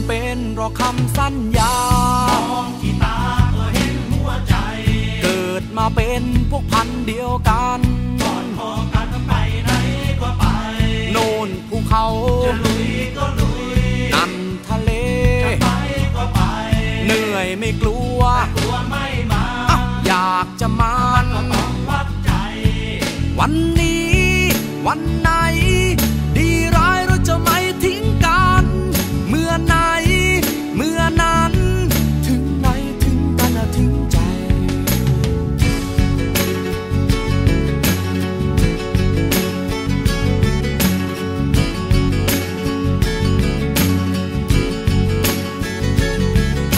ำเป็นรอคำสัญญา มองกีตาก็เห็นหัวใจ เกิดมาเป็นพวกพันเดียวกันก่อนพอกันไปไหนก็ไป โน่นภูเขา จะลุยก็ลุย นั่นทะเล จะไปก็ไป เหนื่อยไม่กลัว กลัวไม่มา อยากจะมาวันนี้ วันนั้น